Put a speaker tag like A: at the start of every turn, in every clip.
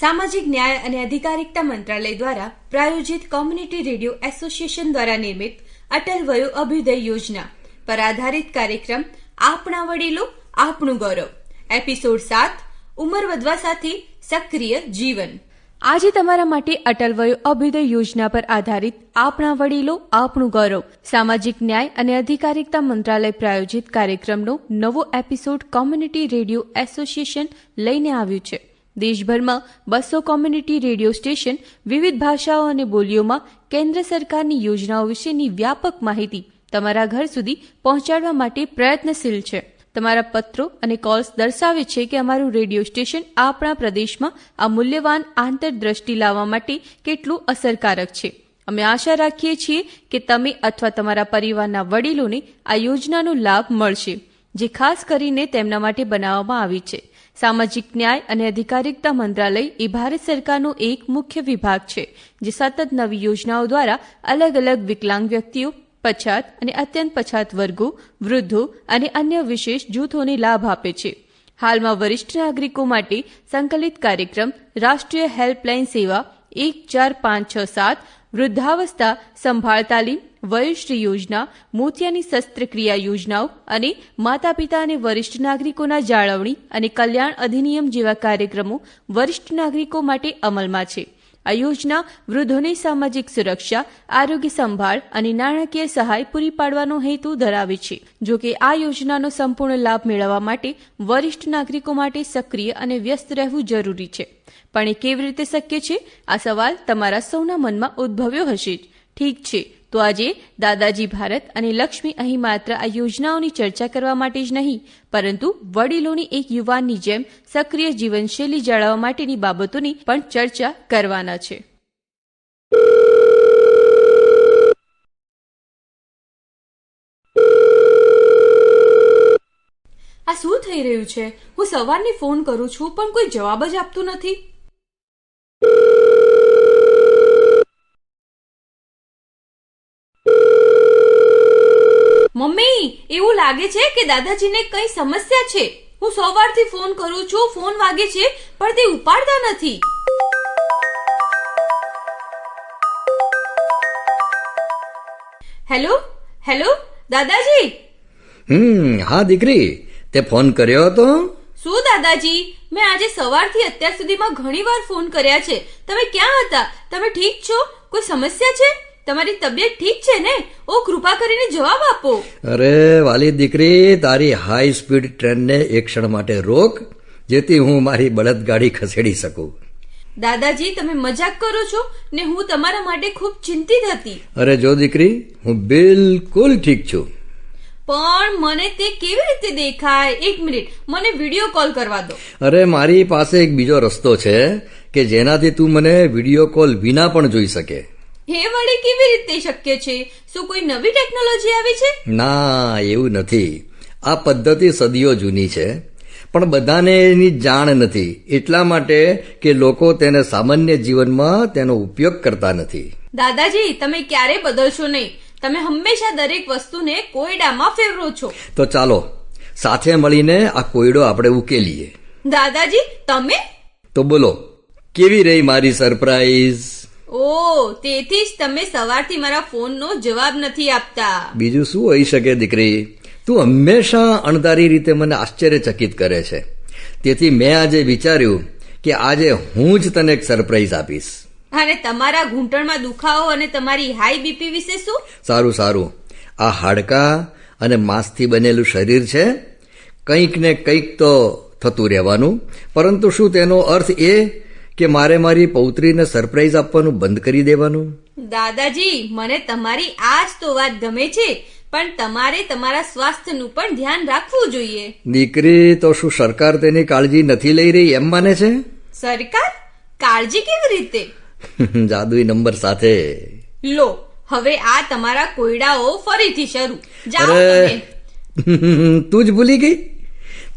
A: સામાજિક ન્યાય અને અધિકારિકતા મંત્રાલય દ્વારા પ્રાયોજિત કોમ્યુનિટી રેડિયો એસોસિએશન દ્વારા નિર્મિત અટલ વયો અભ્યુદય યોજના પર આધારિત કાર્યક્રમ આપણા વડીલો, આપણું ગૌરવ. એપિસોડ સાત, ઉંમર વધવા સાથે સક્રિય જીવન. આજે તમારા માટે અટલ વયો અભ્યુદય યોજના પર આધારિત આપણા વડીલો, આપણું ગૌરવ. સામાજિક ન્યાય અને અધિકારિકતા મંત્રાલય પ્રાયોજિત કાર્યક્રમનો નવો એપિસોડ કોમ્યુનિટી રેડિયો એસોસિએશન લઈને આવ્યું છે. દેશભરમાં બસો કોમ્યુનિટી રેડિયો સ્ટેશન, વિવિધ ભાષાઓ અને બોલીઓમાં કેન્દ્ર સરકારની યોજનાઓ વિશેની વ્યાપક માહિતી તમારા ઘર સુધી પહોંચાડવા માટે પ્રયત્નશીલ છે. તમારા પત્રો અને કોલ્સ દર્શાવે છે કે અમારું રેડિયો સ્ટેશન આપણા પ્રદેશમાં આ મૂલ્યવાન આંતરદ્રષ્ટિ લાવવા માટે કેટલું અસરકારક છે. અમે આશા રાખીએ છીએ કે તમે અથવા તમારા પરિવારના વડીલોને આ યોજનાનો લાભ મળશે, જે ખાસ કરીને તેમના માટે બનાવવામાં આવી છે. સામાજિક ન્યાય અને અધિકારિકતા મંત્રાલય એ ભારત સરકારનો એક મુખ્ય વિભાગ છે, જે સતત નવી યોજનાઓ દ્વારા અલગ અલગ વિકલાંગ વ્યક્તિઓ, પછાત અને અત્યંત પછાત વર્ગો, વૃદ્ધો અને અન્ય વિશેષ જૂથોને લાભ આપે છે. હાલમાં વરિષ્ઠ નાગરિકો માટે સંકલિત કાર્યક્રમ રાષ્ટ્રીય હેલ્પલાઇન સેવા એક ચાર પાંચ છ સાત વૃદ્ધાવસ્થા સંભાળ તાલીમ વયોશ્રી યોજના, મોતિયાની શસ્ત્રક્રિયા યોજનાઓ અને માતા પિતા અને વરિષ્ઠ નાગરિકોના જાળવણી અને કલ્યાણ અધિનિયમ જેવા કાર્યક્રમો વરિષ્ઠ નાગરિકો માટે અમલમાં છે. આ યોજના વૃદ્ધોને સામાજિક સુરક્ષા, આરોગ્ય સંભાળ અને નાણાકીય સહાય પૂરી પાડવાનો હેતુ ધરાવે છે. જો કે આ યોજનાનો સંપૂર્ણ લાભ મેળવવા માટે વરિષ્ઠ નાગરિકો માટે સક્રિય અને વ્યસ્ત રહેવું જરૂરી છે. પણ એ કેવી રીતે શક્ય છે? આ સવાલ તમારા સૌના મનમાં ઉદ્ભવ્યો હશે જ. ઠીક છે. તો આજે દાદાજી ભારત અને લક્ષ્મી અહીં માત્ર આ યોજનાઓની ચર્ચા કરવા માટે જ નહીં, પરંતુ વડીલોની એક યુવાનની જેમ સક્રિય જીવનશૈલી જાળવવા માટેની બાબતોની પણ ચર્ચા કરવાના છે. આ શું થઈ રહ્યું છે? હું સવારની ફોન કરું છું, પણ કોઈ જવાબ જ આપતું નથી. મમ્મી એવું લાગે છે કે દાદાજીને કઈ સમસ્યા છે? હું સવારથી ફોન કરું છું ફોન વાગે છે પણ તે ઉપાડતા નથી. હેલો? હેલો? દાદાજી?
B: હમ હા દીકરી તે ફોન કર્યો હતો?
A: શું દાદાજી? મેં આજે સવારથી અત્યાર સુધીમાં ઘણીવાર ફોન કર્યા છે. તમે ક્યાં હતા? તમે ઠીક છો? કોઈ સમસ્યા છે? તમારી તબિયત ઠીક છે ને? ઓ કૃપા કરીને જવાબ આપો.
B: અરે વાલી દીકરી તારી હાઈ સ્પીડ ટ્રેનને એક ક્ષણ માટે રોક જેથી હું મારી બળદગાડી ખસેડી શકું.
A: દાદાજી તમે મજાક કરો છો ને હું તમારા માટે ખૂબ ચિંતિત હતી.
B: અરે જો દીકરી હું બિલકુલ ઠીક છું.
A: પણ મને તે કેવી રીતે દેખાય? એક મિનિટ મને વીડિયો કોલ કરવા દો.
B: અરે મારી પાસે એક બીજો રસ્તો છે કે જેનાથી તું મને વીડિયો કોલ વિના પણ જોઈ શકે.
A: હે વળી કેવી રીતે શક્ય છે? શું કોઈ નવી ટેકનોલોજી આવી છે?
B: ના એવું નથી. આ પદ્ધતિ સદીઓ જૂની છે પણ બધાને એની જાણ નથી. એટલા માટે કે લોકો તેને સામાન્ય જીવનમાં તેનો ઉપયોગ કરતા નથી.
A: દાદાજી તમે ક્યારે બદલશો નહીં? તમે હંમેશા દરેક વસ્તુને કોયડામાં ફેરવો છો.
B: તો ચાલો સાથે મળીને આ કોયડો આપણે ઉકેલીએ.
A: દાદાજી તમે?
B: તો બોલો કેવી રહી મારી સરપ્રાઈઝ?
A: ઓ તેથી જ તમે સવારથી મારા ફોનનો જવાબ નથી આપતા.
B: બીજું શું હોઈ શકે દીકરી? તું હંમેશા અણધારી રીતે મને આશ્ચર્યચકિત કરે છે. તેથી મેં આજે વિચાર્યું કે આજે હું જ તને એક સરપ્રાઈઝ આપીશ.
A: અને તમારા ઘૂંટણમાં દુખાવો અને તમારી હાઈ બીપી વિશે શું?
B: સારું સારું. આ હાડકાં અને માંસથી બનેલું શરીર છે. કંઈક ને કંઈક તો થતું રહેવાનું. પરંતુ શું તેનો અર્થ એ કે મારે મારી પૌત્રીને સરપ્રાઈઝ આપવાનું બંધ કરી દેવાનું?
A: દાદાજી મને તમારી આ જ તો વાત ગમે છે પણ તમારે તમારા સ્વાસ્થ્યનું પણ ધ્યાન રાખવું જોઈએ.
B: દીકરી તો શું સરકાર તેની કાળજી નથી લઈ રહી એમ માને છે?
A: સરકાર? કાળજી કેવી રીતે?
B: જાદુઈ નંબર સાથે.
A: લો હવે આ તમારા કોયડાઓ ફરીથી શરૂ. જાઓ
B: તું જ ભૂલી ગઈ?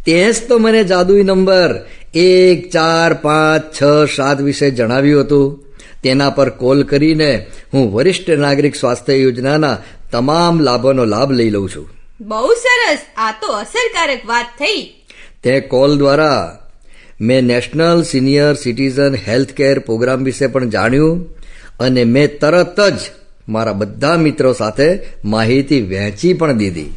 B: તે જ તો મને જાદુઈ નંબર. એક ચાર પાંચ છ સાત વિશે જણાવ્યું હતું. તેના પર કોલ કરીને હું વરિષ્ઠ નાગરિક સ્વાસ્થ્ય યોજનાના તમામ લાભોનો લાભ લઈ લઉં છું.
A: બહુ સરસ. આ તો અસરકારક વાત થઈ.
B: તે કોલ દ્વારા મેં national senior citizen health care program વિશે પણ જાણ્યું અને મેં તરત જ મારા બધા મિત્રો સાથે માહિતી વહેંચી પણ દીધી.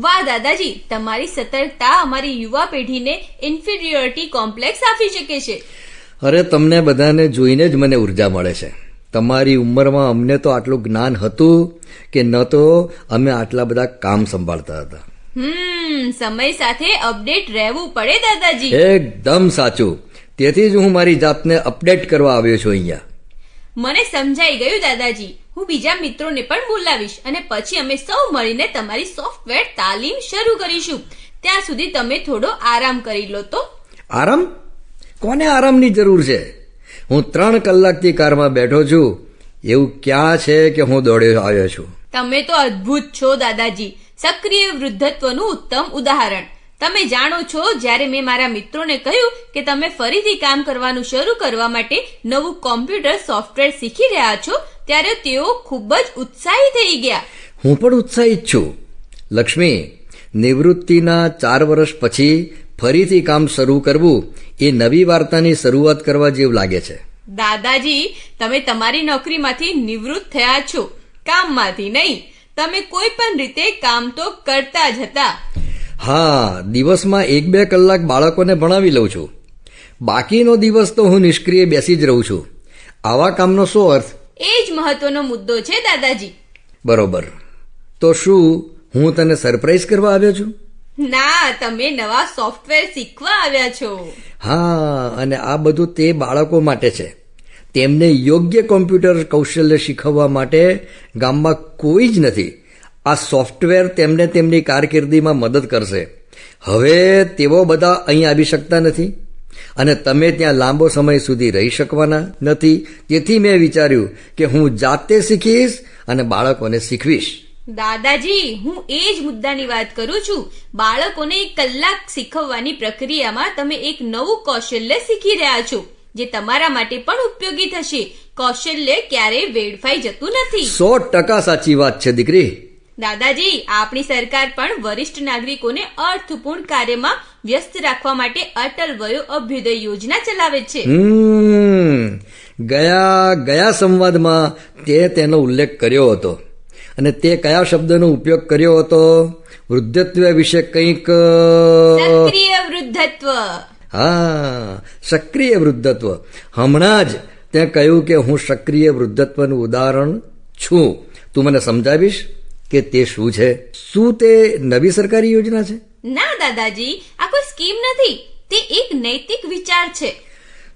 A: વાહ દાદાજી તમારી સતર્કતા અમારી યુવા પેઢીને ઇન્ફિરિયોરિટી કોમ્પ્લેક્સ આપી શકે છે.
B: અરે તમને બધાને જોઈને જ મને ઊર્જા મળે છે. તમારી ઉંમરમાં અમને તો આટલું જ્ઞાન હતું કે ન તો અમે આટલા બધા કામ સંભાળતા હતા.
A: હમ સમય સાથે અપડેટ રહેવું પડે દાદાજી.
B: એકદમ સાચું. તેથી જ હું મારી જાતને અપડેટ કરવા આવ્યો છું અહીંયા.
A: મને સમજાઈ ગયું દાદાજી. હું બીજા મિત્રોને પણ બોલાવીશ અને પછી અમે સૌ મળીને તમારી સોફ્ટવેર તાલીમ શરૂ કરીશું. ત્યાં સુધી તમે થોડો આરામ કરી લો તો.
B: આરામ? કોને આરામની જરૂર છે? હું ત્રણ કલાકથી કારમાં બેઠો છું. એવું ક્યાં છે કે હું દોડ્યો આવ્યો છું?
A: તમે તો અદ્ભુત છો દાદાજી. સક્રિય વૃદ્ધત્વનું ઉત્તમ ઉદાહરણ. તમે જાણો છો જ્યારે મેં મારા મિત્રોને કહ્યું કે તમે ફરીથી કામ કરવાનું શરૂ કરવા માટે નવું કોમ્પ્યુટર સોફ્ટવેર શીખી રહ્યા છો ત્યારે તેઓ ખૂબ જ ઉત્સાહી થઈ ગયા.
B: હું પણ ઉત્સાહિત છું. લક્ષ્મી નિવૃત્તિના ચાર વર્ષ પછી ફરીથી કામ શરૂ કરવું એ નવી વાર્તાની શરૂઆત કરવા જેવું લાગે છે.
A: દાદાજી તમે તમારી નોકરીમાંથી નિવૃત્ત થયા છો. કામમાંથી નહીં. તમે કોઈ પણ રીતે કામ તો કરતા જ હતા.
B: હા દિવસમાં એક બે કલાક બાળકોને ભણાવી લઉં છું. બાકીનો દિવસ તો હું નિષ્ક્રિય બેસી જ રહું છું. આવા કામનો શું અર્થ?
A: એ જ મહત્વનો મુદ્દો છે દાદાજી.
B: બરોબર. તો શું હું તને સરપ્રાઈઝ કરવા આવ્યો છું?
A: ના તમે નવા સોફ્ટવેર શીખવા આવ્યા છો.
B: હા અને આ બધું તે બાળકો માટે છે. તેમને યોગ્ય કોમ્પ્યુટર કૌશલ્ય શીખવવા માટે ગામમાં કોઈ જ નથી. આ સોફ્ટવેર તેમને તેમની કારકિર્દીમાં મદદ કરશે. હવે તેઓ બધા અહીં આવી શકતા નથી. અને તમે ત્યાં લાંબો સમય સુધી રહી શકવાના નથી. તેથી મેં વિચાર્યું કે હું જાતે શીખીશ અને બાળકોને શીખવીશ.
A: દાદાજી હું એ જ મુદ્દાની વાત કરું છું. બાળકોને એક કલાક શીખવવાની પ્રક્રિયામાં તમે એક નવું કૌશલ્ય શીખી રહ્યા છો જે તમારા માટે પણ ઉપયોગી થશે. કૌશલ્ય ક્યારેય વેડફાઈ જતું નથી.
B: સો ટકા સાચી વાત છે દીકરી.
A: દાદાજી આપણી સરકાર પણ વરિષ્ઠ નાગરિકોને અર્થપૂર્ણ કાર્યમાં વ્યસ્ત રાખવા માટે અટલ વયો અભ્યુદય યોજના ચલાવે છે.
B: ગયા ગયા સંવાદમાં તે તેનો ઉલ્લેખ કર્યો હતો. અને તે કયા શબ્દનો ઉપયોગ કર્યો હતો? વૃદ્ધત્વ વિશે કંઈક
A: સક્રિય વૃદ્ધત્વ.
B: હા સક્રિય વૃદ્ધત્વ. હમણાં જ તે કહ્યું કે હું સક્રિય વૃદ્ધત્વનું ઉદાહરણ છું. તું મને સમજાવીશ? કે તે શું છે? શું તે નવી સરકારી યોજના છે?
A: ના દાદાજી આ કોઈ સ્કીમ નથી. તે એક નૈતિક વિચાર છે.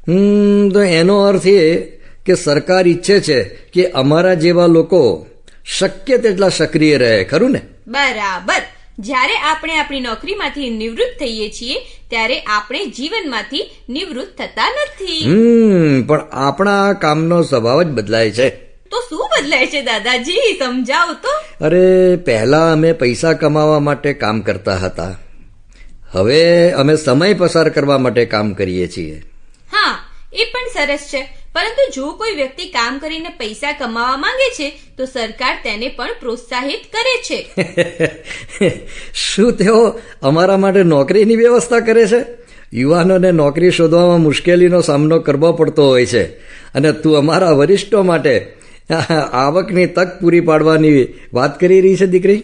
B: હમ તો એનો અર્થ એ કે સરકાર ઈચ્છે છે કે અમારા જેવા લોકો શક્ય તેટલા સક્રિય રહે ખરું ને?
A: બરાબર. જ્યારે આપણે આપણી નોકરીમાંથી નિવૃત્ત થઈએ છીએ ત્યારે આપણે જીવનમાંથી નિવૃત્ત થતા નથી.
B: હમ પણ આપણા કામનો સ્વભાવ જ બદલાય છે.
A: તો શું બદલાય છે દાદાજી? સમજાવો તો.
B: અરે પહેલા અમે પૈસા કમાવા માટે કામ કરતા હતા. હવે અમે સમય પસાર કરવા માટે કામ કરીએ છીએ.
A: હા એ પણ સરસ છે. પરંતુ જો કોઈ વ્યક્તિ કામ કરીને પૈસા કમાવા માંગે છે તો સરકાર તેને પણ પ્રોત્સાહિત કરે છે.
B: શું તેઓ અમારા માટે નોકરીની વ્યવસ્થા કરે છે? યુવાનોને નોકરી શોધવામાં મુશ્કેલીનો સામનો કરવો પડતો હોય છે. અને તું અમારા વરિષ્ઠો માટે આવકની તક પૂરી પાડવાની વાત કરી રહી છે દીકરી?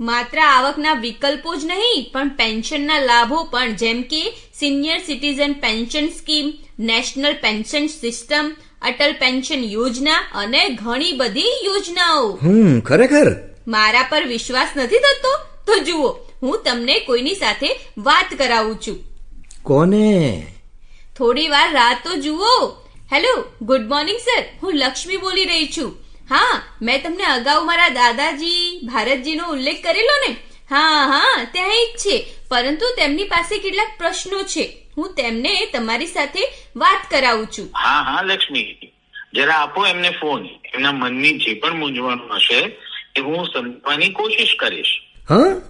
A: માત્ર આવકના વિકલ્પો જ નહીં પણ પેન્શનના લાભો પણ જેમ કે senior citizen pension scheme national pension system Atal pension યોજના અને ઘણી બધી યોજનાઓ.
B: હમ ખરેખર?
A: મારા પર વિશ્વાસ નથી થતો? તો જુઓ હું તમને કોઈની સાથે વાત કરાવું છું.
B: કોને?
A: થોડી વાર રાહ તો જુઓ. Hello good morning sir. હું લક્ષ્મી બોલી રહી છું. હા મેં તમને અગાઉ મારા દાદાજી ભારતજીનો ઉલ્લેખ કરેલો ને? હા હા ત્યાં એક છે. પરંતુ તેમની પાસે કેટલાક પ્રશ્નો છે. હું તેમને તમારી સાથે વાત કરાવું છું.
C: હા હા લક્ષ્મી. જરા આપો એમને ફોન. એમના મનની જે પણ મૂંઝવણ હશે એ હું સમજવાની કોશિશ કરીશ.
B: હા?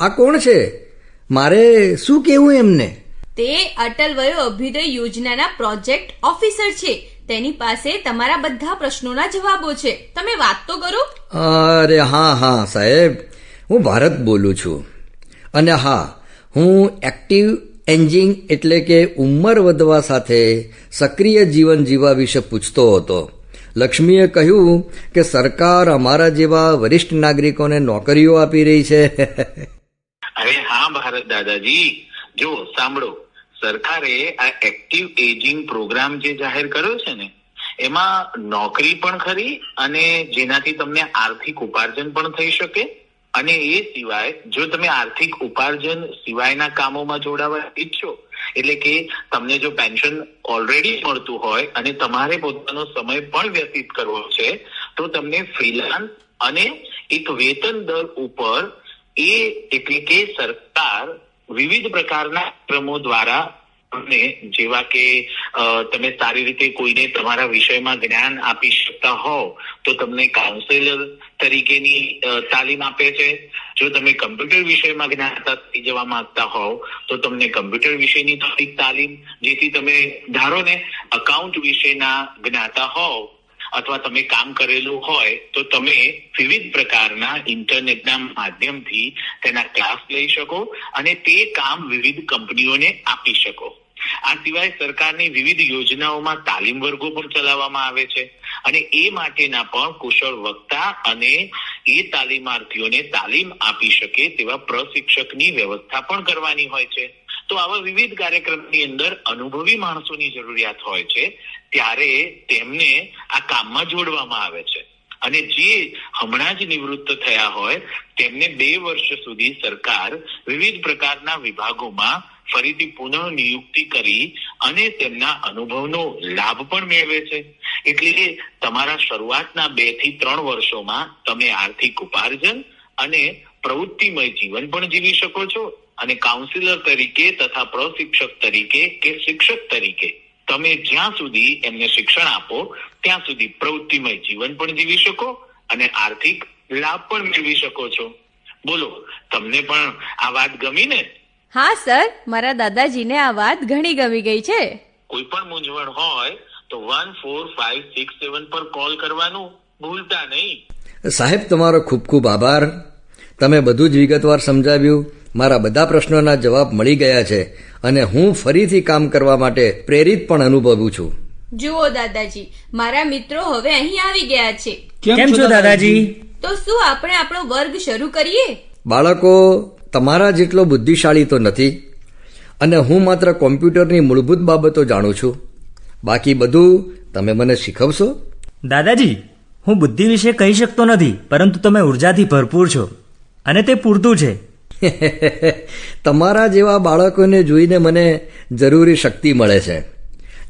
B: આ કોણ છે? મારે શું કહેવું એમને?
A: તે અટલ વયો અભ્યુદય યોજનાના પ્રોજેક્ટ ઓફિસર છે. તેની પાસે તમારા બધા પ્રશ્નોના જવાબો છે. તમે વાત તો કરો.
B: અરે હા હા સાહેબ. હું ભારત બોલું છું. અને હા હું એક્ટિવ એન્જિંગ એટલે કે ઉંમર વધવા સાથે સક્રિય જીવન જીવવા વિશે પૂછતો હતો. લક્ષ્મીએ કહ્યું કે સરકાર અમારા જેવા વરિષ્ઠ નાગરિકોને નોકરીઓ આપી રહી છે.
C: અરે હા ભારત દાદાજી. જો સાંભળો. સરકારે આ એક્ટિવ એજિંગ પ્રોગ્રામ જે જાહેર કર્યો છે ને, એમાં નોકરી પણ ખરી અને જેનાથી તમને આર્થિક ઉપાર્જન પણ થઈ શકે. અને એ સિવાય જો તમે આર્થિક ઉપાર્જન સિવાયના કામોમાં જોડાવા ઈચ્છો, એટલે કે તમને જો પેન્શન ઓલરેડી મળતું હોય અને તમારે પોતાનો સમય પણ વ્યતીત કરવો છે, તો તમને ફ્રીલાન્સ અને એક વેતન દર ઉપર એ એટલે કે સરકાર વિવિધ પ્રકારના ક્રમો દ્વારા તમને જેવા કે તમે સારી રીતે કોઈને તમારા વિષયમાં જ્ઞાન આપી શકતા હોવ, તો તમને કાઉન્સેલર તરીકેની તાલીમ આપે છે. જો તમે કમ્પ્યુટર વિષયમાં જ્ઞાતા થઈ જવા માંગતા હોવ, તો તમને કમ્પ્યુટર વિષયની થોડીક તાલીમ, જેથી તમે ધારો ને અકાઉન્ટ વિશેના જ્ઞાતા હોવ અથવા તમે કામ કરેલું હોય, તો તમે વિવિધ પ્રકારના ઇન્ટરનેટના માધ્યમથી તેના ક્લાસ લઈ શકો અને તે કામ વિવિધ કંપનીઓને આપી શકો. આ સિવાય સરકારની વિવિધ યોજનાઓમાં તાલીમ વર્ગો પણ ચલાવવામાં આવે છે અને એ માટેના પણ કુશળ વક્તા અને એ તાલીમાર્થીઓને તાલીમ આપી શકે તેવા પ્રશિક્ષકની વ્યવસ્થા પણ કરવાની હોય છે. તો આવા વિવિધ કાર્યક્રમની અંદર અનુભવી માણસોની જરૂરિયાત હોય છે, ત્યારે તેમને આ કામમાં જોડવામાં આવે છે. અને જે હમણાં જ નિવૃત્ત થયા હોય, તેમને બે વર્ષ સુધી સરકાર વિવિધ પ્રકારના વિભાગોમાં ફરીથી પુનઃ નિયુક્તિ કરી અને તેમના અનુભવનો લાભ પણ મેળવે છે. એટલે તમારા શરૂઆતના બેથી ત્રણ વર્ષોમાં તમે આર્થિક ઉપાર્જન અને પ્રવૃત્તિમય જીવન પણ જીવી શકો છો. અને કાઉન્સિલર તરીકે તથા પ્રશિક્ષક તરીકે કે શિક્ષક તરીકે તમે જ્યાં સુધી એમને શિક્ષણ આપો ત્યાં સુધી પ્રવૃત્તિમય જીવન પણ જીવી શકો અને આર્થિક લાભ પણ મેળવી શકો છો. બોલો તમને પણ આ વાત ગમી ને?
A: હા સર. મારા દાદાજીને આ વાત ઘણી ગમી ગઈ છે.
C: કોઈ પણ મૂંઝવણ હોય તો one four five six seven પર કોલ કરવાનું ભૂલતા નહીં.
B: સાહેબ તમારો ખૂબ ખૂબ આભાર. તમે બધું જ વિગતવાર સમજાવ્યું. મારા બધા પ્રશ્નોના જવાબ મળી ગયા છે અને હું ફરીથી કામ કરવા માટે પ્રેરિત પણ અનુભવું છું.
A: જુઓ દાદાજી મારા મિત્રો હવે અહીં આવી ગયા છે.
D: કેમ છો દાદાજી?
A: તો શું આપણે આપણો વર્ગ શરૂ કરીએ?
B: બાળકો તમારા જેટલો બુદ્ધિશાળી તો નથી. અને હું માત્ર કોમ્પ્યુટરની મૂળભૂત બાબતો જાણું છું. બાકી બધું તમે મને શીખવશો?
D: દાદાજી હું બુદ્ધિ વિશે કહી શકતો નથી પરંતુ તમે ઉર્જાથી ભરપૂર છો. અને તે પૂરતું છે.
B: તમારા જેવા બાળકોને જોઈને મને જરૂરી શક્તિ મળે છે.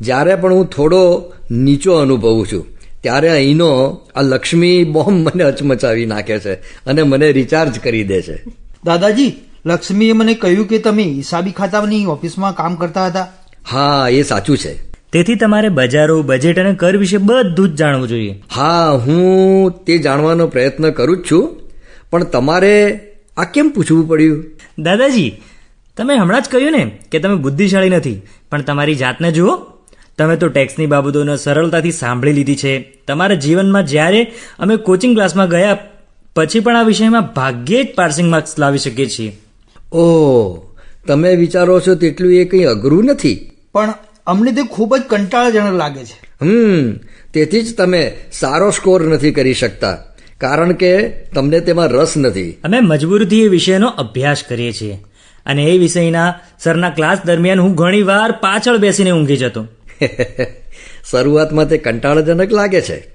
B: જ્યારે પણ હું થોડો નીચો અનુભવું છું ત્યારે અહીંનો આ લક્ષ્મી બોમ્બ મને અચમચાવી નાખે છે અને મને રિચાર્જ કરી દે છે.
E: દાદાજી લક્ષ્મીએ મને કહ્યું કે તમે હિસાબી ખાતાની ઓફિસમાં કામ કરતા હતા.
B: હા એ સાચું છે.
D: તેથી તમારે બજારો બજેટ અને કર વિશે બધું જ જાણવું જોઈએ.
B: હા હું તે જાણવાનો પ્રયત્ન કરું જ છું પણ તમારે આ કેમ પૂછવું પડ્યું?
D: દાદાજી તમે હમણાં જ કહ્યું ને કે તમે બુદ્ધિશાળી નથી પણ તમારી જાતને જુઓ. તમે તો ટેક્સની બાબતોને સરળતાથી સાંભળી લીધી છે. તમારા જીવનમાં જ્યારે અમે કોચિંગ ક્લાસમાં ગયા પછી પણ આ વિષયમાં ભાગ્યે જ પાસિંગ માર્ક્સ લાવી શકીએ છીએ.
B: ઓહ તમે વિચારો છો તેટલું એ કંઈ અઘરું નથી?
E: પણ અમને તે ખૂબ જ કંટાળાજનક લાગે છે.
B: હમ તેથી જ તમે સારો સ્કોર નથી કરી શકતા. કારણ કે તમને તેમાં રસ નથી.
D: અમે મજબૂરથી એ વિષયનો અભ્યાસ કરીએ છીએ. અને એ વિષયના સરના ક્લાસ દરમિયાન હું ઘણીવાર પાછળ બેસીને ઊંઘી જતો.
B: શરૂઆતમાં તે કંટાળાજનક લાગે છે.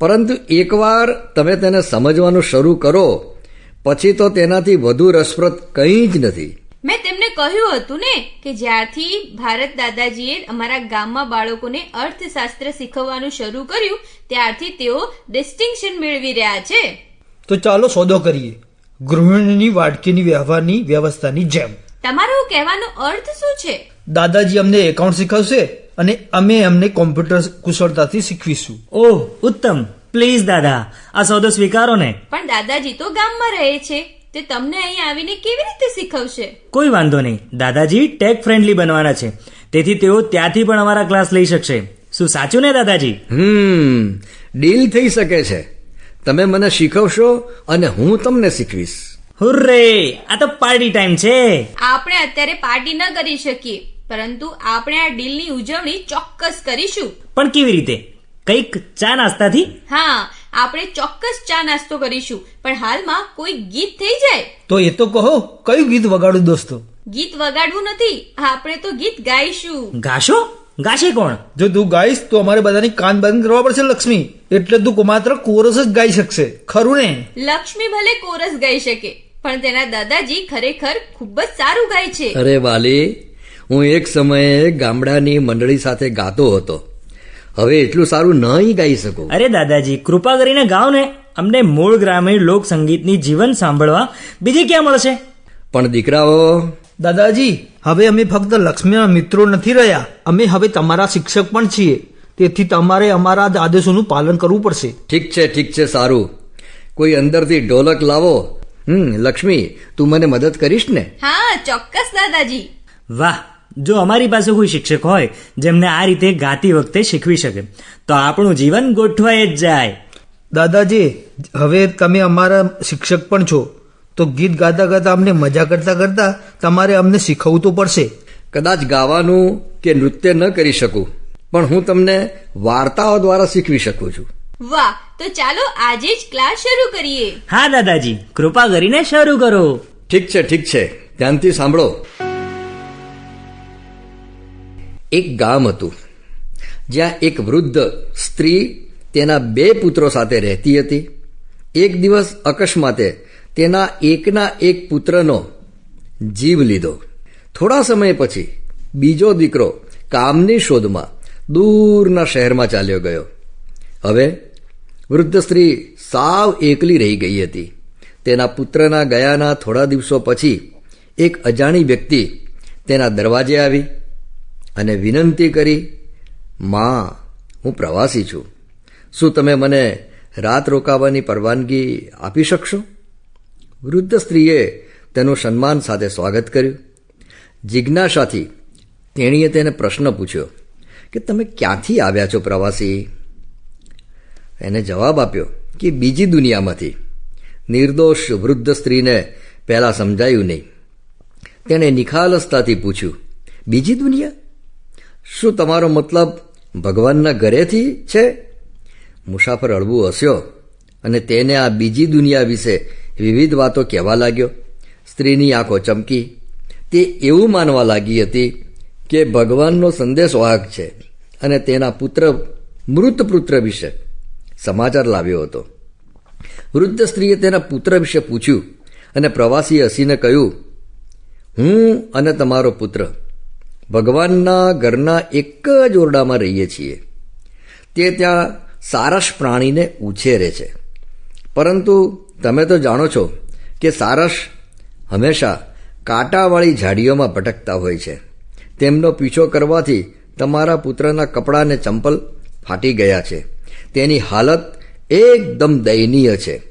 B: પરંતુ એકવાર તમે તેને સમજવાનું શરૂ કરો પછી તો તેનાથી વધુ રસપ્રદ કંઈ જ નથી.
A: મેં તેમને કહ્યું હતું ને કે જ્યારથી ભારત દાદાજીએ અમારા ગામમાં બાળકોને અર્થશાસ્ત્ર શીખવવાનું શરૂ કર્યું ત્યારથી તેઓ ડિસ્ટિંક્શન મેળવી રહ્યા છે.
E: તો ચાલો સોદો કરીએ. ગૃહિણીની વાટકીની વ્યવહારની વ્યવસ્થાની જેમ.
A: તમારો કહેવાનો અર્થ શું છે?
E: દાદાજી અમને એકાઉન્ટ શીખવશે અને અમે અમને કોમ્પ્યુટર કુશળતાથી શીખવીશું.
D: ઓહ ઉત્તમ. પ્લીઝ દાદા આ સોદો સ્વીકારો ને.
A: પણ દાદાજી તો ગામમાં રહે છે. તે તમને અહીં આવીને કેવી રીતે શીખવશે?
D: કોઈ વાંધો નહીં. દાદાજી ટેક ફ્રેન્ડલી બનવાના છે. તેથી તેઓ ત્યાંથી પણ અમારા ક્લાસ લઈ શકશે. શું સાચું ને દાદાજી?
B: હમ ડીલ થઈ શકે છે. તમે મને શીખવશો અને હું તમને શીખવીશ.
D: હુર્રે! આ તો પાર્ટી ટાઈમ છે.
A: આપણે અત્યારે પાર્ટી ન કરી શકીએ પરંતુ આપણે આ ડીલની ઉજવણી ચોક્કસ કરીશું.
D: પણ કેવી રીતે? કંઈક ચા નાસ્તાથી?
A: હા આપણે ચોક્કસ ચા નાસ્તો કરીશું. પણ હાલમાં કોઈ ગીત થઈ જાય?
E: તો એ તો કહો કયું ગીત વગાડું દોસ્તો?
A: ગીત વગાડવું નથી. આપણે તો ગીત ગાઈશું.
D: ગાશો? ગાશે કોણ?
E: જો તું ગાઈશ તો અમારે બધાની કાન બંધ કરવા પડશે લક્ષ્મી. એટલે તું માત્ર કોરસ જ ગાઈ શકશે. ખરું ને?
A: લક્ષ્મી ભલે કોરસ ગાઈ શકે પણ તેના દાદાજી ખરેખર ખૂબ જ સારું ગાય છે.
B: અરે વાલી હું એક સમયે ગામડાની મંડળી સાથે ગાતો હતો. હવે એટલું સારું નહીં ગાઈ શકું.
D: અરે દાદાજી કૃપા કરીને ગાઓ ને. અમને મૂળ ગ્રામીણ લોક સંગીતની જીવન સાંભળવા બીજે ક્યાં મળશે?
B: પણ દીકરાઓ
E: દાદાજી હવે અમે ફક્ત લક્ષ્મીના મિત્રો નથી રહ્યા. અમે હવે તમારા શિક્ષક પણ છીએ. તેથી તમારે અમારા જ આદેશોનું પાલન કરવું પડશે.
B: ઠીક છે ઠીક છે સારું. કોઈ અંદરથી ઢોલક લાવો. હમ લક્ષ્મી તું મને મદદ કરીશ ને?
A: હા ચોક્કસ દાદાજી.
D: વાહ જો અમારી પાસે કોઈ શિક્ષક હોય જેમને આ રીતે ગાતી વખતે શીખવી શકે તો આપણું જીવન ગોઠવાઈ જ જાય.
E: દાદાજી હવે તમે અમારા શિક્ષક પણ છો તો ગીત ગાતા ગાતા અમને મજા કરતા કરતા તમારે અમને શીખવવું તો પડશે.
B: કદાચ ગાવાનું કે નૃત્ય ન કરી શકું પણ હું તમને વાર્તાઓ દ્વારા શીખવી શકું છું.
A: વાહ તો ચાલો આજે જ ક્લાસ શરૂ કરીએ.
D: હા દાદાજી કૃપા કરીને શરૂ કરો.
B: ઠીક છે ઠીક છે. ધ્યાનથી સાંભળો. એક ગામ હતું, જ્યાં એક વૃદ્ધ સ્ત્રી તેના બે પુત્રો સાથે રહેતી હતી. એક દિવસ અકસ્માતે તેના એકના એક પુત્રનો જીવ લીધો. થોડા સમય પછી બીજો દીકરો કામની શોધમાં દૂરના શહેરમાં ચાલ્યો ગયો. હવે વૃદ્ધ સ્ત્રી સાવ એકલી રહી ગઈ હતી. તેના પુત્રના ગયાના થોડા દિવસો પછી એક અજાણી વ્યક્તિ તેના દરવાજે આવી. અને વિનંતી કરી, માં, હું પ્રવાસી છું. શું તમે મને રાત રોકાવાની પરવાનગી આપી શકશો? વૃદ્ધ સ્ત્રીએ તેનું સન્માન સાથે સ્વાગત કર્યું. જિજ્ઞાસાથી તેણીએ તેને પ્રશ્ન પૂછ્યો કે, તમે ક્યાંથી આવ્યા છો પ્રવાસી? એને જવાબ આપ્યો કે, બીજી દુનિયામાંથી. નિર્દોષ વૃદ્ધ સ્ત્રીને પહેલાં સમજાયું નહીં. તેણે નિખાલસતાથી પૂછ્યું, બીજી દુનિયા? શું તમારો મતલબ ભગવાનના ઘરેથી છે? મુસાફર હળવું હસ્યો અને તેને આ બીજી દુનિયા વિશે વિવિધ વાતો કહેવા લાગ્યો. સ્ત્રીની આંખો ચમકી. તે એવું માનવા લાગી હતી કે ભગવાનનો સંદેશવાહક છે અને તેના પુત્ર મૃત પુત્ર વિશે સમાચાર લાવ્યો હતો. વૃદ્ધ સ્ત્રીએ તેના પુત્ર વિશે પૂછ્યું અને પ્રવાસી હસીને કહ્યું, હું અને તમારો પુત્ર ભગવાનના ઘરના એક જ ઓરડામાં રહીએ છીએ. તે ત્યાં સારસ પ્રાણીને ઉછેરે છે. પરંતુ તમે તો જાણો છો કે સારસ હંમેશા કાંટાવાળી ઝાડીઓમાં ભટકતા હોય છે. તેમનો પીછો કરવાથી તમારા પુત્રના કપડાં અને ચંપલ ફાટી ગયા છે. તેની હાલત એકદમ દયનીય છે.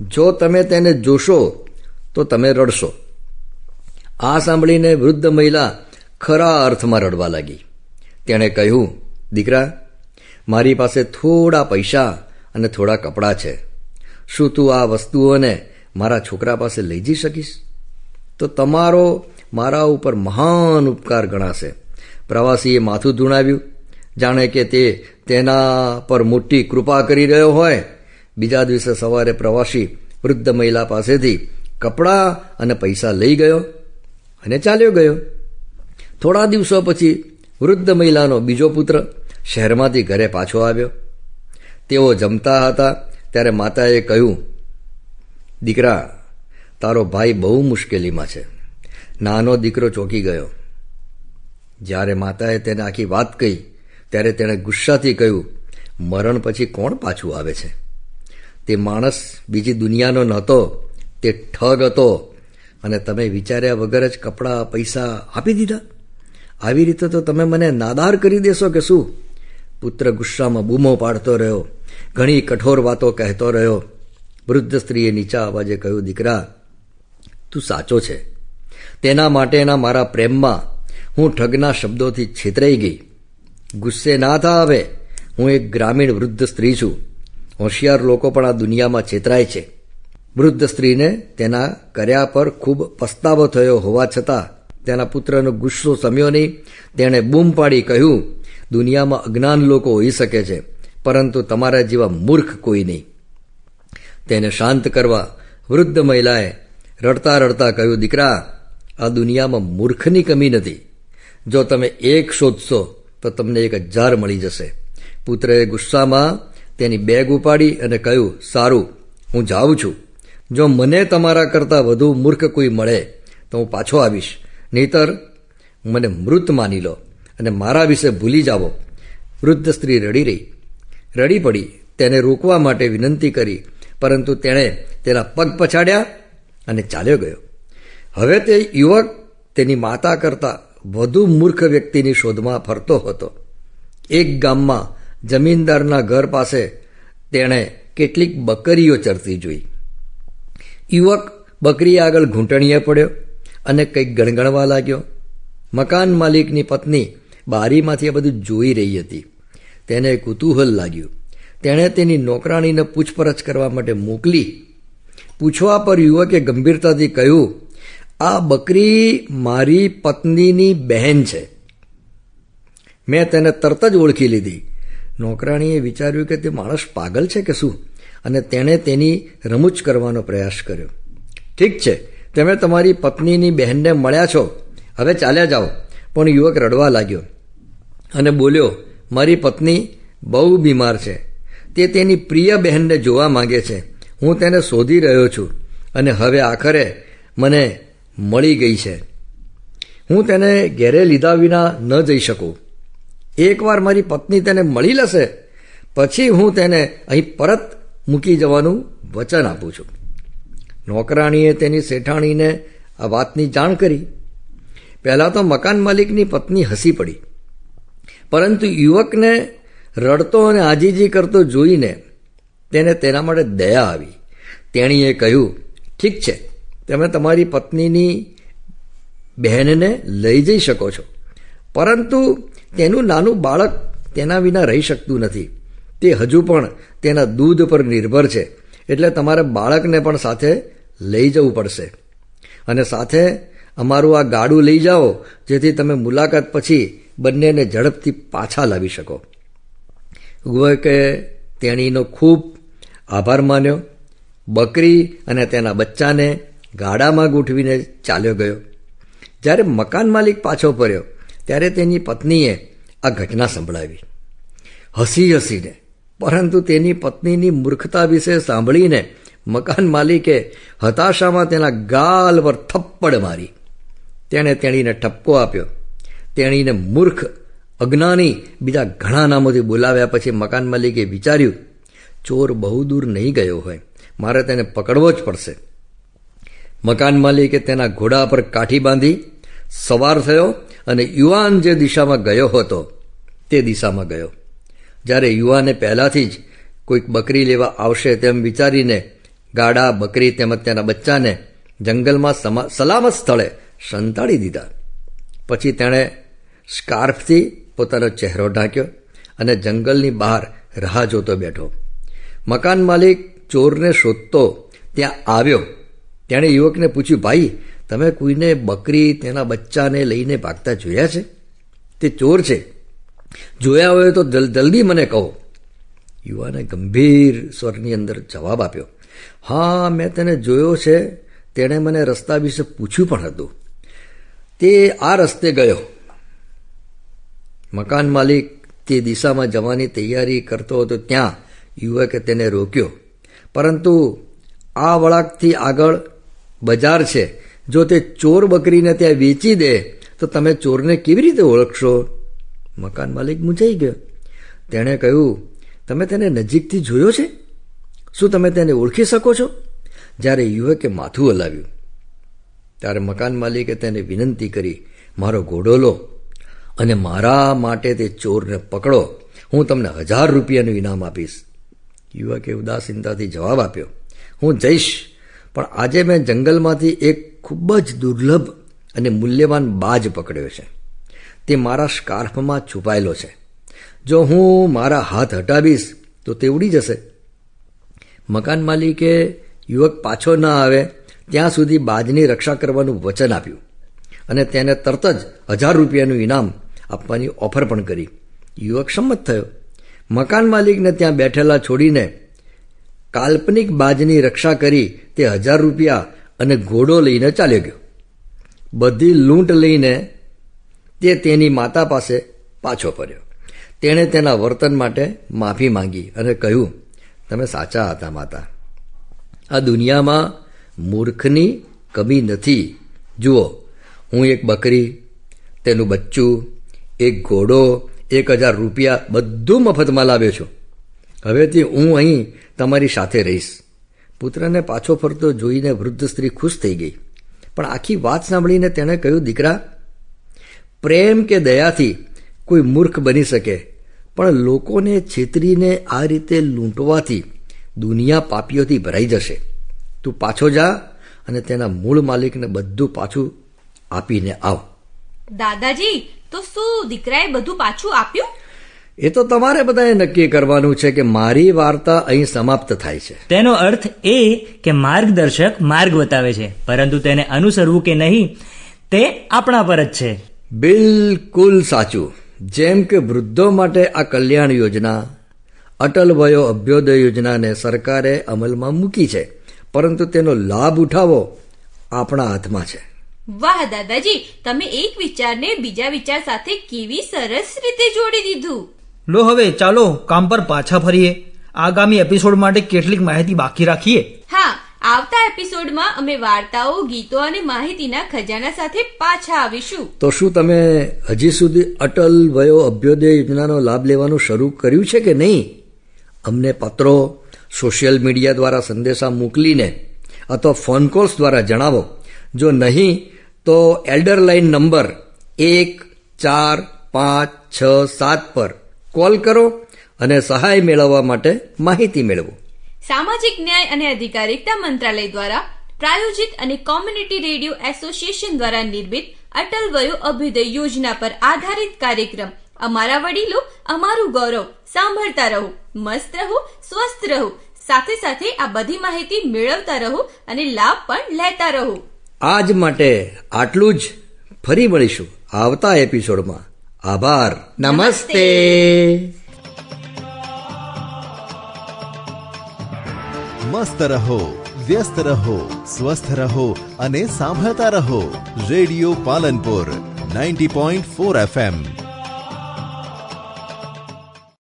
B: જો તમે તેને જોશો, તો તમે રડશો. આ સાંભળીને વૃદ્ધ મહિલા ખરા અર્થમાં રડવા લાગી. તેણે કહ્યું, દીકરા, મારી પાસે થોડા પૈસા અને થોડા કપડાં છે. શું તું આ વસ્તુઓને મારા છોકરા પાસે લઈ જઈ શકીશ? તો તમારો મારા ઉપર મહાન ઉપકાર ગણાશે. પ્રવાસીએ માથું ધૂણાવ્યું. જાણે કે તે તેના પર મોટી કૃપા કરી રહ્યો હોય. બીજા દિવસે સવારે પ્રવાસી વૃદ્ધ મહિલા પાસેથી કપડાં અને પૈસા લઈ ગયો અને ચાલ્યો ગયો. થોડા દિવસો પછી વૃદ્ધ મહિલાનો બીજો પુત્ર શહેરમાંથી ઘરે પાછો આવ્યો. તેઓ જમતા હતા ત્યારે માતાએ કહ્યું, દીકરા, તારો ભાઈ બહુ મુશ્કેલીમાં છે. નાનો દીકરો ચોંકી ગયો. જ્યારે માતાએ તેને આખી વાત કહી, ત્યારે તેણે ગુસ્સાથી કહ્યું, મરણ પછી કોણ પાછું આવે છે? તે માણસ બીજી દુનિયાનો નહોતો, તે ઠગ હતો અને તમે વિચાર્યા વગર જ કપડાં, પૈસા આપી દીધા. આવી રીતે તો તમે મને નાદાર કરી દેશો કે શું? પુત્ર ગુસ્સામાં બૂમો પાડતો રહ્યો, ઘણી કઠોર વાતો કહેતો રહ્યો. વૃદ્ધ સ્ત્રીએ નીચા અવાજે કહ્યું, દીકરા, તું સાચો છે. તેના માટેના મારા પ્રેમમાં હું ઠગના શબ્દોથી છેતરાઈ ગઈ. ગુસ્સે ના થા હવે. હું એક ગ્રામીણ વૃદ્ધ સ્ત્રી છું. હોશિયાર લોકો પણ આ દુનિયામાં છેતરાય છે. વૃદ્ધ સ્ત્રીને તેના કર્યા પર ખૂબ પસ્તાવો થયો હોવા છતાં તેના પુત્રનો ગુસ્સો સમ્યો નહીં. તેણે બૂમ પાડી કહ્યું, દુનિયામાં અજ્ઞાન લોકો હોઈ શકે છે, પરંતુ તમારા જેવા મૂર્ખ કોઈ નહીં. તેને શાંત કરવા વૃદ્ધ મહિલાએ રડતા રડતા કહ્યું, દીકરા, આ દુનિયામાં મૂર્ખની કમી નથી. જો તમે એક શોધશો, તો તમને એક હજાર મળી જશે. પુત્રએ ગુસ્સામાં તેની બેગ ઉપાડી અને કહ્યું, સારું, હું જાઉં છું. જો મને તમારા કરતાં વધુ મૂર્ખ કોઈ મળે, તો હું પાછો આવીશ. નહીતર મને મૃત માની લો અને મારા વિશે ભૂલી જાઓ. વૃદ્ધ સ્ત્રી રડી રહી. રડી પડી, તેને રોકવા માટે વિનંતી કરી, પરંતુ તેણે તેના પગ પછાડ્યા અને ચાલ્યો ગયો. હવે તે યુવક તેની માતા કરતાં વધુ મૂર્ખ વ્યક્તિની શોધમાં ફરતો હતો. એક ગામમાં જમીનદારના ઘર પાસે તેણે કેટલીક બકરીઓ ચરતી જોઈ. યુવક બકરી આગળ ઘૂંટણીએ પડ્યો. અને કંઈક ગણગણવા લાગ્યો. મકાન માલિકની પત્ની બારીમાંથી આ બધું જોઈ રહી હતી. તેને કુતૂહલ લાગ્યું. તેણે તેની નોકરાણીને પૂછપરછ કરવા માટે મોકલી. પૂછવા પર યુવકે ગંભીરતાથી કહ્યું, આ બકરી મારી પત્નીની બહેન છે. મેં તેને તરત જ ઓળખી લીધી. નોકરાણીએ વિચાર્યું કે તે માણસ પાગલ છે કે શું? અને તેણે તેની રમૂજ કરવાનો પ્રયાસ કર્યો. ઠીક છે તમે તમારી પત્નીની બહેનને મળ્યા છો, હવે ચાલ્યા જાઓ. પણ યુવક રડવા લાગ્યો અને બોલ્યો, મારી પત્ની બહુ બીમાર છે. તે તેની પ્રિય બહેનને જોવા માંગે છે. હું તેને શોધી રહ્યો છું અને હવે આખરે મને મળી ગઈ છે. હું તેને ઘેરે લીધા વિના ન જઈ શકું. એકવાર મારી પત્ની તેને મળી લેશે, પછી હું તેને અહીં પરત મૂકી જવાનું વચન આપું છું. નોકરાણીએ તેની શેઠાણીને આ વાતની જાણ કરી. પહેલાં તો મકાન માલિકની પત્ની હસી પડી. પરંતુ યુવકને રડતો અને આજીજી કરતો જોઈને તેને તેના માટે દયા આવી. તેણીએ કહ્યું, ઠીક છે, તમે તમારી પત્નીની બહેનને લઈ જઈ શકો છો. પરંતુ તેનું નાનું બાળક તેના વિના રહી શકતું નથી. તે હજુ પણ તેના દૂધ પર નિર્ભર છે. એટલે તમારે બાળકને પણ સાથે લઈ જવું પડશે. અને સાથે અમારું આ ગાડું લઈ જાઓ, જેથી તમે મુલાકાત પછી બંનેને ઝડપથી પાછા લાવી શકો. કે તેણીનો ખૂબ આભાર માન્યો. બકરી અને તેના બચ્ચાને ગાડામાં ગોઠવીને ચાલ્યો ગયો. જ્યારે મકાન માલિક પાછો ફર્યો, ત્યારે તેની પત્નીએ આ ઘટના સંભળાવી. હસી હસીને, પરંતુ તેની પત્નીની મૂર્ખતા વિશે સાંભળીને મકાન માલિકે હતાશામાં તેના ગાલ પર થપ્પડ મારી. તેણે તેણીને ઠપકો આપ્યો. તેણીને મૂર્ખ, અજ્ઞાની બીજા ઘણા નામોથી બોલાવ્યા પછી મકાન માલિકે વિચાર્યું, ચોર બહુ દૂર નહીં ગયો હોય. મારે તેને પકડવો જ પડશે. મકાન માલિકે તેના ઘોડા પર કાઠી બાંધી, સવાર થયો અને યુવાન જે દિશામાં ગયો હતો, તે દિશામાં ગયો. જ્યારે યુવાને પહેલાંથી જ કોઈક બકરી લેવા આવશે તેમ વિચારીને ગાડા, બકરી તેમજ તેના બચ્ચાને જંગલમાં સલામત સ્થળે સંતાડી દીધા. પછી તેણે સ્કાર્ફથી પોતાનો ચહેરો ઢાંક્યો અને જંગલની બહાર રાહ જોતો બેઠો. મકાન માલિક ચોરને શોધતો ત્યાં આવ્યો. તેણે યુવકને પૂછ્યું, ભાઈ, તમે કોઈને બકરી, તેના બચ્ચાને લઈને ભાગતા જોયા છે? તે ચોર છે. જોયા હોય તો જલ્દી મને કહો. યુવાને ગંભીર સ્વરની અંદર જવાબ આપ્યો. હા, મેં તેને જોયો છે. તેણે મને રસ્તા વિશે પૂછ્યું પણ હતું. તે આ રસ્તે ગયો. મકાન માલિક તે દિશામાં જવાની તૈયારી કરતો હતો ત્યાં યુવકે તેને રોક્યો. પરંતુ આ વળાંકથી આગળ બજાર છે. જો તે ચોર બકરીને ત્યાં વેચી દે, તો તમે ચોરને કેવી રીતે ઓળખશો? મકાન માલિક મૂંઝાઈ ગયો. તેણે કહ્યું, તમે તેને નજીકથી જોયો છે? શું તમે તેને ઓળખી શકો છો? જ્યારે યુવકે માથું હલાવ્યું, ત્યારે મકાન માલિકે તેને વિનંતી કરી, મારો ઘોડો લો અને મારા માટે તે ચોરને પકડો. હું તમને હજાર રૂપિયાનું ઇનામ આપીશ. યુવકે ઉદાસીનતાથી જવાબ આપ્યો, હું જઈશ, પણ આજે મેં જંગલમાંથી એક ખૂબ જ દુર્લભ અને મૂલ્યવાન બાજ પકડ્યો છે. તે મારા સ્કાર્ફમાં છુપાયેલો છે. જો હું મારા હાથ હટાવીશ, તો તે ઉડી જશે. મકાન માલિકે યુવક પાછો ન આવે, ત્યાં સુધી બાજની રક્ષા કરવાનું વચન આપ્યું અને તેને તરત જ હજાર રૂપિયાનું ઇનામ આપવાની ઓફર પણ કરી. યુવક સંમત થયો. મકાન માલિકને ત્યાં બેઠેલા છોડીને કાલ્પનિક બાજની રક્ષા કરી તે હજાર રૂપિયા અને ઘોડો લઈને ચાલ્યો ગયો. બધી લૂંટ લઈને તે તેની માતા પાસે પાછો ફર્યો. તેણે તેના વર્તન માટે માફી માંગી અને કહ્યું તમે સાચા હતા, માતા. આ દુનિયામાં મૂર્ખની કમી નથી. જુઓ, હું એક બકરી, તેનું બચ્ચું, એક ઘોડો, એક હજાર રૂપિયા બધું મફતમાં લાવ્યો છું. હવેથી હું અહીં તમારી સાથે રહીશ. પુત્રને પાછો ફરતો જોઈને વૃદ્ધ સ્ત્રી ખુશ થઈ ગઈ. પણ આખી વાત સાંભળીને તેણે કહ્યું, દીકરા, પ્રેમ કે દયાથી કોઈ મૂર્ખ બની શકે? પણ લોકોને છેતરીને આ રીતે લૂંટવાથી દુનિયા પાપીઓથી ભરાઈ જશે. તું પાછો જા અને તેના મૂળ માલિકને બધું પાછું આપીને આવ.
A: દાદાજી તો શું દીકરાએ બધું પાછું આપ્યું?
B: એ તો તમારે બધાએ નક્કી કરવાનું છે કે મારી વાર્તા અહીં સમાપ્ત થાય છે.
D: તેનો અર્થ એ કે માર્ગદર્શક માર્ગ બતાવે છે પરંતુ તેને અનુસરવું કે નહીં તે આપણા પર જ છે.
B: બિલકુલ સાચું. જેમ કે વૃદ્ધો માટે આ કલ્યાણ યોજના અટલ વયો અભ્યોદય યોજનાને સરકારે અમલમાં મૂકી છે. પરંતુ તેનો લાભ ઉઠાવો આપણા હાથમાં છે.
A: વાહ દાદાજી તમે એક વિચારને બીજા વિચાર સાથે કેવી સરસ રીતે જોડી દીધું.
E: લો હવે ચાલો કામ પર પાછા ફરીએ. આગામી એપિસોડ માટે કેટલીક માહિતી બાકી રાખીએ.
A: આવતા એપિસોડમાં અમે વાર્તાઓ, ગીતો અને માહિતીના ખજાના સાથે પાછા આવીશું.
B: તો શું તમે હજી સુધી અટલ વયો અભ્યોદય યોજનાનો લાભ લેવાનું શરૂ કર્યું છે કે નહીં? અમને પત્રો, સોશિયલ મીડિયા દ્વારા સંદેશા મોકલીને અથવા ફોન કોલ્સ દ્વારા જણાવો. જો નહીં, તો એલ્ડર લાઇન નંબર એક ચાર પાંચ છ સાત પર કોલ કરો અને સહાય મેળવવા માટે માહિતી મેળવો.
A: સામાજિક ન્યાય અને અધિકારિતા મંત્રાલય દ્વારા પ્રાયોજિત અને કોમ્યુનિટી રેડિયો એસોસિએશન દ્વારા નિર્મિત અટલ વયો અભ્યુદય યોજના પર આધારિત કાર્યક્રમ. અમારા વડીલો અમારું ગૌરવ સાંભળતા રહો મસ્ત રહો સ્વસ્થ રહો. સાથે સાથે આ બધી માહિતી મેળવતા રહો અને લાભ પણ લેતા રહો.
B: આજ માટે આટલું જ. ફરી મળીશું આવતા એપિસોડમાં આભાર. નમસ્તે.
F: મસ્ત રહો વ્યસ્ત રહો સ્વસ્થ રહો અને સાંભળતા રહો radio Palanpur ninety point four FM